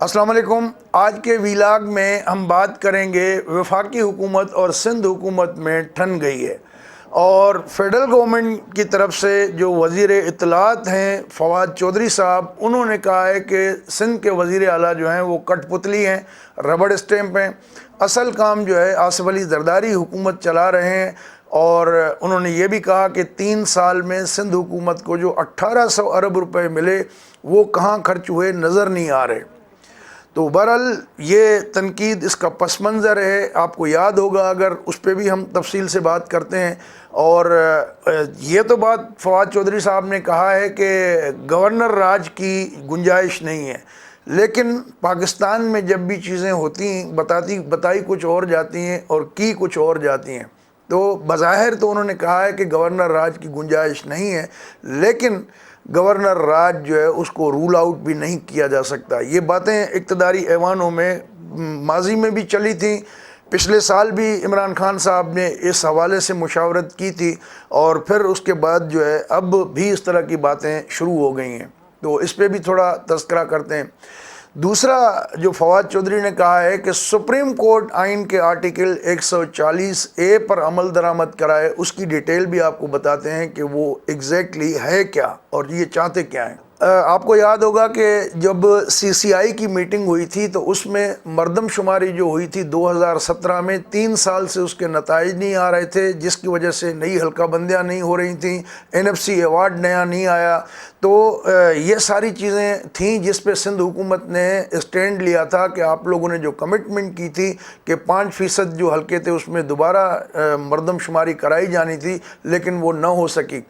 अस्सलाम वालेकुम आज के वीलाग में हम बात करेंगे वफाकी हुकूमत और सिंध हुकूमत में ठन गई है। और फेडरल गवर्नमेंट की तरफ़ से जो वज़ी इतलात हैं, फवाद चौधरी साहब, उन्होंने कहा है कि सिंध के वज़ी अला जो हैं वो कठपुतली हैं, रबड़ स्टैम्प हैं। असल काम जो है, आसफ अली जरदारी हुकूमत चला रहे हैं और उन्होंने ये भी कहा कि तीन साल में सिंध हुकूमत को जो 1800 अरब रुपए मिले, वो कहाँ खर्च हुए नज़र नहीं आ रहे। तो बहरहाल, ये तनकीद इसका पस मंज़र है। आपको याद होगा, अगर उस पर भी हम तफसील से बात करते हैं। और ये तो बात फवाद चौधरी साहब ने कहा है कि गवर्नर राज की गुंजाइश नहीं है। लेकिन पाकिस्तान में जब भी चीज़ें होती बताती, बताई कुछ और जाती हैं और की कुछ और जाती हैं तो बज़ाहिर तो उन्होंने कहा है कि गवर्नर राज की गुंजाइश नहीं है। लेकिन गवर्नर राज जो है उसको रूल आउट भी नहीं किया जा सकता। ये बातें इकतदारी ऐवानों में, माजी में भी चली थी। पिछले साल भी इमरान खान साहब ने इस हवाले से मुशावरत की थी और फिर उसके बाद जो है अब भी इस तरह की बातें शुरू हो गई हैं। तो इस पर भी थोड़ा तस्करा करते हैं। दूसरा जो फवाद चौधरी ने कहा है कि सुप्रीम कोर्ट आइन के आर्टिकल 140 ए पर अमल दरामद कराए, उसकी डिटेल भी आपको बताते हैं कि वो एग्जैक्टली exactly है क्या और ये चाहते क्या हैं। आपको याद होगा कि जब सीसीआई की मीटिंग हुई थी तो उसमें मरदमशुमारी जो हुई थी 2017 में, तीन साल से उसके नतज नहीं आ रहे थे, जिसकी वजह से नई हल्का बंदियाँ नहीं हो रही थी एनएफसी अवार्ड नया नहीं आया तो ये सारी चीज़ें थी जिस पे सिंध हुकूमत ने स्टैंड लिया था कि आप लोगों ने जो कमिटमेंट की थी कि पाँच फ़ीसद जो हल्के थे उसमें दोबारा मरदमशुमारी कराई जानी थी, लेकिन वो न हो सकी।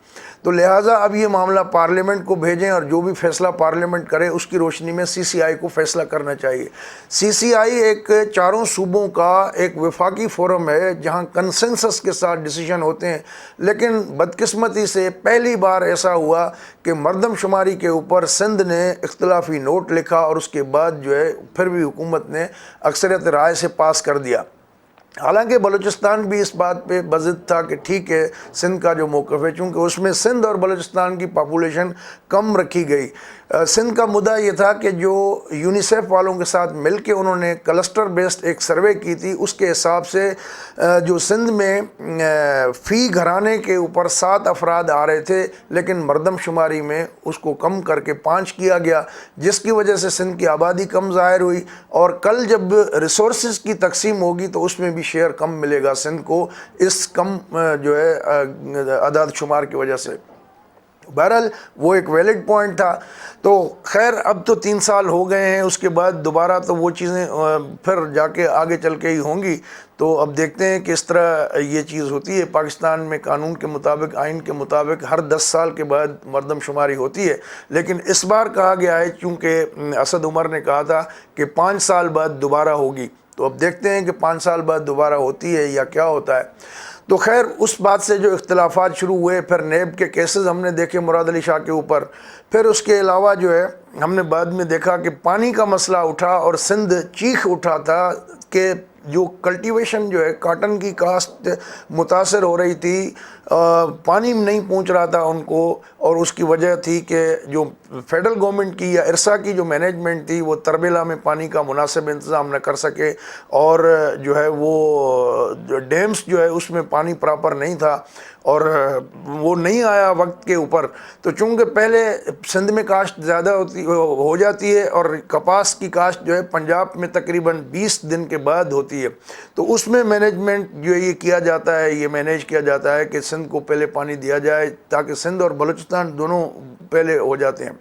तो लिहाजा अब ये मामला पार्लियामेंट को भेजें और जो भी फैसला पार्लियामेंट करे, उसकी रोशनी में सीसीआई को फैसला करना चाहिए। सीसीआई एक चारों सूबों का एक विफाकी फोरम है, जहाँ कंसेंसस के साथ डिसीज़न होते हैं। लेकिन बदकिस्मती से पहली बार ऐसा हुआ कि मरदमशुमारी के ऊपर सिंध ने इख्तलाफी नोट लिखा और उसके बाद जो है, फिर भी हुकूमत ने अक्सरियत राय से पास कर दिया। हालाँकि बलूचिस्तान भी इस बात पे बजिद था कि ठीक है, सिंध का जो मौक़ है, चूँकि उसमें सिंध और बलूचिस्तान की पापुलेशन कम रखी गई। सिंध का मुद्दा ये था कि जो यूनिसेफ वालों के साथ मिल के उन्होंने क्लस्टर बेस्ड एक सर्वे की थी, उसके हिसाब से जो सिंध में फ़ी घराने के ऊपर सात अफराद आ रहे थे, लेकिन मरदमशुमारी में उसको कम करके पाँच किया गया, जिसकी वजह से सिंध की आबादी कम ज़ाहिर हुई। और कल जब रिसोर्स की तकसीम होगी तो उसमें भी शेयर कम मिलेगा सिंध को, इस कम जो है अदाद शुमार की वजह से। बहरहाल, वो एक वैलिड पॉइंट था। तो खैर, अब तो तीन साल हो गए हैं, उसके बाद दोबारा तो वो चीज़ें फिर जाके आगे चल के ही होंगी। तो अब देखते हैं किस तरह ये चीज़ होती है। पाकिस्तान में कानून के मुताबिक, आइन के मुताबिक हर दस साल के बाद मरदमशुमारी होती है। लेकिन इस बार कहा गया है, चूँकि असद उमर ने कहा था कि पाँच साल बाद दोबारा होगी। तो अब देखते हैं कि पाँच साल बाद दोबारा होती है या क्या होता है। तो खैर, उस बात से जो इख्तलाफात शुरू हुए, फिर नेब के केसेस हमने देखे मुराद अली शाह के ऊपर। फिर उसके अलावा जो है, हमने बाद में देखा कि पानी का मसला उठा और सिंध चीख उठा था कि जो कल्टीवेशन जो है, काटन की कास्ट मुतासर हो रही थी पानी नहीं पहुँच रहा था उनको और उसकी वजह थी कि जो फेडरल गवर्नमेंट की या इरसा की जो मैनेजमेंट थी, वो तरबेला में पानी का मुनासिब इंतज़ाम न कर सके और जो है वो डैम्स जो है उसमें पानी प्रॉपर नहीं था और वो नहीं आया वक्त के ऊपर। तो चूँकि पहले सिंध में काश्त ज़्यादा होती, हो जाती है और कपास की काश्त जो है पंजाब में तकरीबन 20 दिन के बाद होती है। तो उसमें मैनेजमेंट जो ये किया जाता है, ये मैनेज किया जाता है कि सिंध को पहले पानी दिया जाए ताकि सिंध और बलूचिस्तान दोनों पहले हो जाते हैं।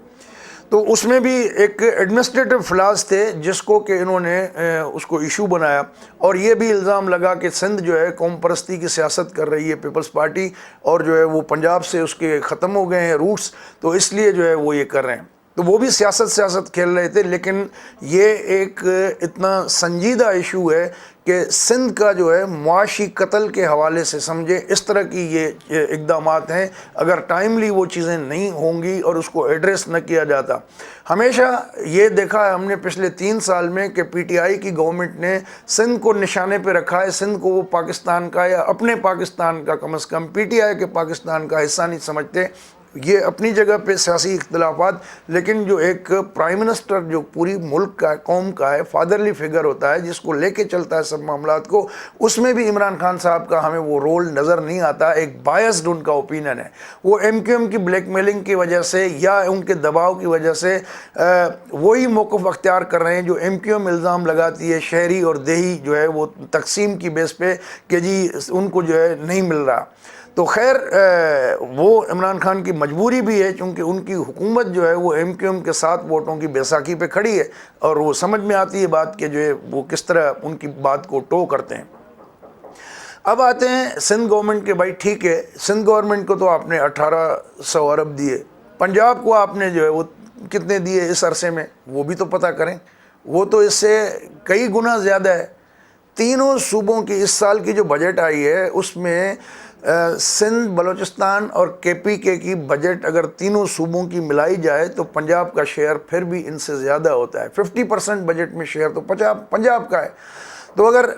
तो उसमें भी एक एडमिनिस्ट्रेटिव फ्लास थे जिसको कि इन्होंने उसको इशू बनाया। और ये भी इल्ज़ाम लगा कि सिंध जो है कौम परस्ती की सियासत कर रही है पीपल्स पार्टी और जो है वो पंजाब से उसके ख़त्म हो गए हैं रूट्स तो इसलिए जो है वो ये कर रहे हैं। तो वो भी सियासत सियासत खेल रहे थे, लेकिन ये एक इतना संजीदा इशू है कि सिंध का जो है, मुआशी कत्ल के हवाले से समझे, इस तरह की ये इकदाम हैं। अगर टाइमली वो चीज़ें नहीं होंगी और उसको एड्रेस न किया जाता। हमेशा ये देखा है हमने पिछले तीन साल में कि पीटीआई की गवर्नमेंट ने सिंध को निशाने पे रखा है। सिंध को वो पाकिस्तान का या अपने पाकिस्तान का कम अज़ कम पीटीआई के पाकिस्तान का हिस्सा नहीं समझते। ये अपनी जगह पे सियासी इख्तलाफात, लेकिन जो एक प्राइम मिनिस्टर जो पूरी मुल्क का है कौम का है फादरली फिगर होता है, जिसको लेके चलता है सब मामला को, उसमें भी इमरान खान साहब का हमें वो रोल नज़र नहीं आता, एक बायस्ड उनका ओपिनियन है। वो एम क्यू एम की ब्लैकमेलिंग की वजह से, या उनके दबाव की वजह से वही मौक़ अख्तियार कर रहे हैं जो एम क्यू एम इल्ज़ाम लगाती है, शहरी और देही जो है, वो तकसीम की बेस पे, कि जी उनको जो है नहीं मिल रहा। तो खैर वो इमरान खान की मजबूरी भी है, क्योंकि उनकी हुकूमत जो है, वो एम क्यू एम के साथ वोटों की बैसाखी पे खड़ी है और वो समझ में आती है बात कि जो है, वो किस तरह उनकी बात को टो करते हैं। अब आते हैं सिंध गवर्नमेंट के, भाई ठीक है, सिंध गवर्नमेंट को तो आपने अठारह सौ अरब दिए, पंजाब को आपने जो है, वो कितने दिए इस अरसे में, वो भी तो पता करें। वो तो इससे कई गुना ज़्यादा है। तीनों सूबों की इस साल की जो बजट आई है, उसमें सिंध, बलूचिस्तान और के पी के की बजट अगर तीनों सूबों की मिलाई जाए तो पंजाब का शेयर फिर भी इनसे ज़्यादा होता है। 50 परसेंट बजट में शेयर तो पंजाब पंजाब का है। तो अगर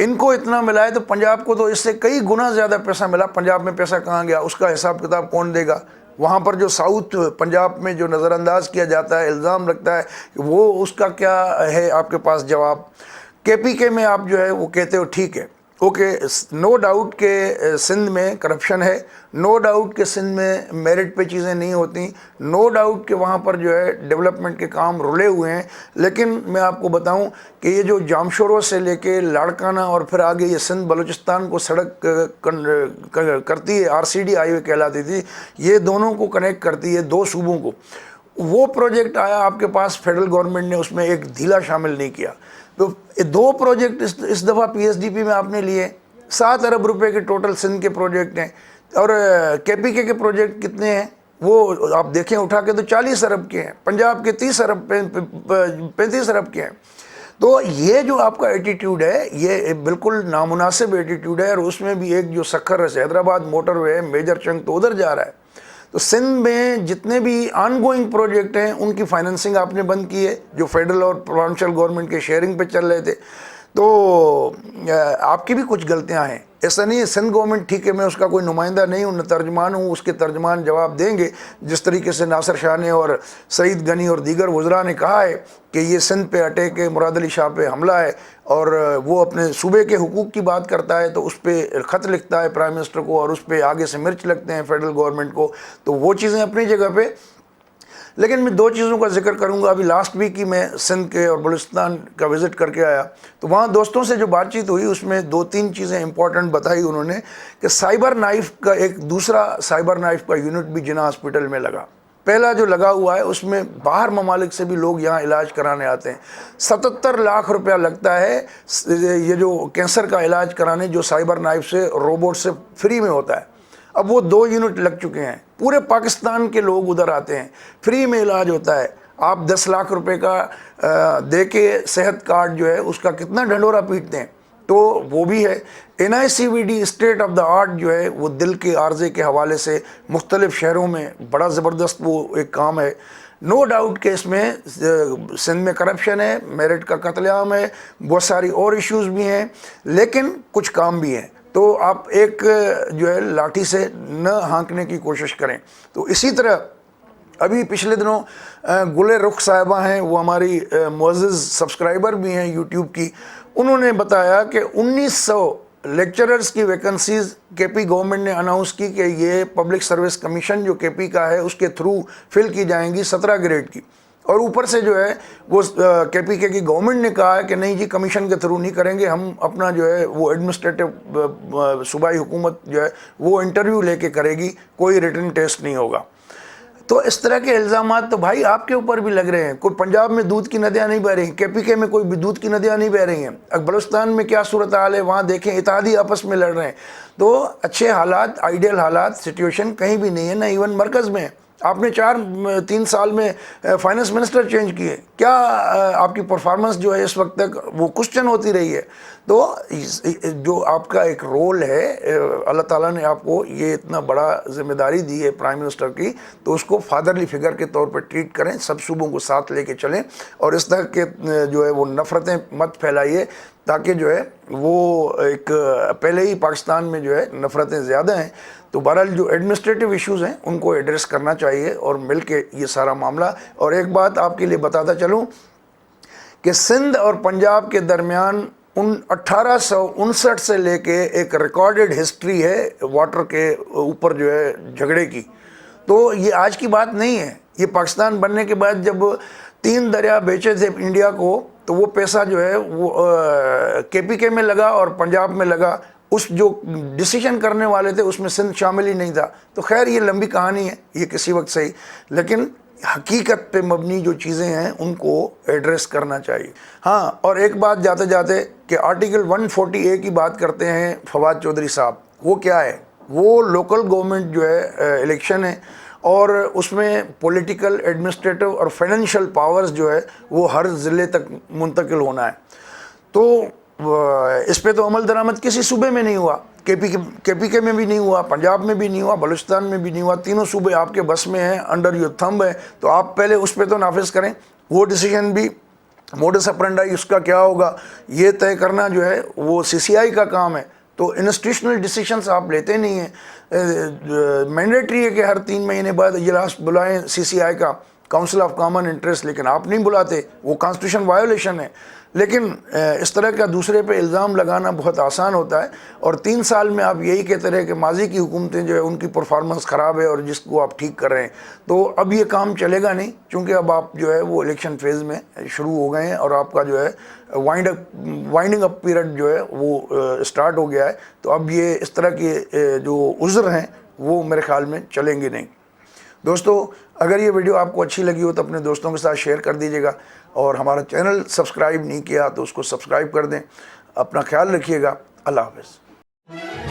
इनको इतना मिला है तो पंजाब को तो इससे कई गुना ज़्यादा पैसा मिला। पंजाब में पैसा कहाँ गया? उसका हिसाब किताब कौन देगा? वहाँ पर जो साउथ पंजाब में जो नज़रअंदाज किया जाता है, इल्ज़ाम लगता है, वो उसका क्या है आपके पास जवाब? के पी के में आप जो है, वो कहते हो, ठीक है। ओके नो डाउट के सिंध में करप्शन है। नो डाउट के सिंध में मेरिट पे चीज़ें नहीं होती। नो डाउट के वहाँ पर जो है डेवलपमेंट के काम रुले हुए हैं। लेकिन मैं आपको बताऊँ कि ये जो जामशोरों से लेके लाड़काना और फिर आगे ये सिंध बलूचिस्तान को सड़क करती है आरसीडी हाईवे कहलाती थी, ये दोनों को कनेक्ट करती है, दो सूबों को। वो प्रोजेक्ट आया आपके पास फेडरल गवर्नमेंट ने उसमें एक ढीला शामिल नहीं किया। तो दो प्रोजेक्ट इस, इस दफ़ा पीएसडीपी में आपने लिए। सात अरब रुपए के टोटल सिंध के प्रोजेक्ट हैं। और के पी के प्रोजेक्ट कितने हैं? वो आप देखें उठा के तो चालीस अरब के हैं। पंजाब के तीस अरब पैंतीस अरब के हैं। तो ये जो आपका एटीट्यूड है ये बिल्कुल नामुनासिब एटीट्यूड है। और उसमें भी एक जो सखर है हैदराबाद मोटरवे है मेजर चंक तो उधर जा रहा है। तो सिंध में जितने भी ऑनगोइंग प्रोजेक्ट हैं, उनकी फाइनेंसिंग आपने बंद की है, जो फेडरल और प्रोविंशियल गवर्नमेंट के शेयरिंग पे चल रहे थे। तो आपकी भी कुछ गलतियाँ हैं। ऐसा नहीं है, सिंध गवर्नमेंट ठीक है, मैं उसका कोई नुमाइंदा नहीं हूँ तर्जमान हूँ, उसके तर्जमान जवाब देंगे। जिस तरीके से नासिर शाह ने और सईद गनी और दीगर वज्रा ने कहा है कि ये सिंध पे अटैक है, मुराद अली शाह पे हमला है, और वो अपने सूबे के हकूक़ की बात करता है तो उस पर ख़त लिखता है प्राइम मिनिस्टर को और उस पर आगे से मिर्च लगते हैं फेडरल गवर्नमेंट को। तो वो चीज़ें अपनी जगह पर लेकिन मैं दो चीज़ों का ज़िक्र करूँगा। अभी लास्ट वीक ही मैं सिंध के और बलुस्तान का विज़िट करके आया। तो वहाँ दोस्तों से जो बातचीत हुई, उसमें दो तीन चीज़ें इंपॉर्टेंट बताई उन्होंने कि साइबर नाइफ का एक दूसरा साइबर नाइफ का यूनिट भी जिना हॉस्पिटल में लगा। पहला जो लगा हुआ है, उसमें बाहर ममालिक से भी लोग यहाँ इलाज कराने आते हैं। सतहत्तर लाख रुपया लगता है ये जो कैंसर का इलाज कराने जो साइबर नाइफ से रोबोट से फ्री में होता है। अब वो दो यूनिट लग चुके हैं। पूरे पाकिस्तान के लोग उधर आते हैं। फ्री में इलाज होता है। आप दस लाख रुपए का दे के सेहत कार्ड जो है, उसका कितना ढंडोरा पीटते हैं। तो वो भी है। An state of the art जो है, वो दिल के आर्जे के हवाले से मुख्तलिफ़ शहरों में बड़ा ज़बरदस्त वो एक काम है। नो डाउट के इसमें सिंध में करप्शन है मेरिट का कत्लेआम है, बहुत सारी और इश्यूज़ भी हैं, लेकिन कुछ काम भी हैं। तो आप एक, जो है, लाठी से न हाँकने की कोशिश करें। तो इसी तरह, अभी पिछले दिनों गुले रुख साहिबा हैं, वो हमारी मुआज़ सब्सक्राइबर भी हैं यूट्यूब की। उन्होंने बताया कि 1900 लेक्चरर्स की वैकेंसीज के पी गवर्नमेंट ने अनाउंस की कि ये पब्लिक सर्विस कमीशन जो के पी का है, उसके थ्रू फिल की जाएँगी 17 ग्रेड की। और ऊपर से जो है, वो के पी के की गवर्नमेंट ने कहा है कि नहीं जी कमीशन के थ्रू नहीं करेंगे, हम अपना जो है, वो एडमिनिस्ट्रेटिव सूबाई हुकूमत जो है, वो इंटरव्यू लेके करेगी, कोई रिटर्न टेस्ट नहीं होगा। तो इस तरह के इल्ज़ाम तो भाई आपके ऊपर भी लग रहे हैं। कोई पंजाब में दूध की नदियाँ नहीं बह रही के पी के में कोई भी दूध की नदियाँ नहीं बह रही हैं। अकबलुस्तान में क्या सूरत हाल है, वहाँ देखें इतिहादी आपस में लड़ रहे हैं। तो अच्छे हालात आइडियल हालात सिचुएशन कहीं भी नहीं है, ना इवन मरकज़ में आपने चार, तीन साल में फाइनेंस मिनिस्टर चेंज किए। क्या आपकी परफॉर्मेंस जो है इस वक्त तक वो क्वेश्चन होती रही है? तो जो आपका एक रोल है अल्लाह ताला ने आपको ये इतना बड़ा ज़िम्मेदारी दी है प्राइम मिनिस्टर की तो उसको फादरली फिगर के तौर पर ट्रीट करें, सब सूबों को साथ लेके चलें और इस तरह के जो है वो नफ़रतें मत फैलाइए। ताकि जो है, वो एक, पहले ही पाकिस्तान में जो है नफ़रतें ज़्यादा हैं तो बहरहाल जो एडमिनिस्ट्रेटिव इश्यूज़ हैं, उनको एड्रेस करना चाहिए और मिल के ये सारा मामला। और एक बात आपके लिए बताता चलूँ कि सिंध और पंजाब के दरमियान उन अट्ठारह से लेके एक रिकॉर्डेड हिस्ट्री है वाटर के ऊपर जो है झगड़े की। तो ये आज की बात नहीं है। ये पाकिस्तान बनने के बाद जब तीन दरिया बेचे थे इंडिया को तो वो पैसा जो है वो के पी के में लगा और पंजाब में लगा। उस जो डिसीज़न करने वाले थे, उसमें सिंध शामिल ही नहीं था। तो खैर, ये लंबी कहानी है, ये किसी वक्त सही। लेकिन हकीकत पे मबनी जो चीज़ें हैं, उनको एड्रेस करना चाहिए। हाँ और एक बात जाते जाते कि आर्टिकल 140 ए की बात करते हैं फवाद चौधरी साहब। वो क्या है? वो लोकल गवर्नमेंट जो है इलेक्शन है। और उसमें पॉलिटिकल एडमिनिस्ट्रेटिव और फाइनेंशियल पावर्स जो है, वो हर ज़िले तक मुंतकिल होना है। तो इस पर तो अमल दरामद किसी सूबे में नहीं हुआ। के पी के पी के में भी नहीं हुआ, पंजाब में भी नहीं हुआ, बलूचिस्तान में भी नहीं हुआ। तीनों सूबे आपके बस में हैं अंडर योर थंब है। तो आप पहले उस पर तो नाफिज करें। वो डिसीज़न भी मोडस अप्रंडाई उसका क्या होगा? ये तय करना जो है, वो सी का काम है। तो इंस्टीट्यूशनल डिसीशंस आप लेते नहीं हैं। मैंडेटरी है कि हर तीन महीने बाद इजलास बुलाएँ सीसीआई का काउंसिल ऑफ़ कॉमन इंटरेस्ट लेकिन आप नहीं बुलाते, वो कॉन्स्टिट्यूशन वायोलेशन है। लेकिन इस तरह का दूसरे पे इल्ज़ाम लगाना बहुत आसान होता है और तीन साल में आप यही कहते रहे कि माजी की हुकूमतें जो है उनकी परफॉर्मेंस ख़राब है और जिसको आप ठीक कर रहे हैं। तो अब ये काम चलेगा नहीं, क्योंकि अब आप जो है वो इलेक्शन फ़ेज़ में शुरू हो गए हैं और आपका जो है wind up, winding up period जो है वो स्टार्ट हो गया है। तो अब ये इस तरह के जो उज़्र हैं वो मेरे ख्याल में चलेंगे नहीं। दोस्तों, अगर ये वीडियो आपको अच्छी लगी हो तो अपने दोस्तों के साथ शेयर कर दीजिएगा और हमारा चैनल सब्सक्राइब नहीं किया तो उसको सब्सक्राइब कर दें। अपना ख्याल रखिएगा। अल्लाह हाफ़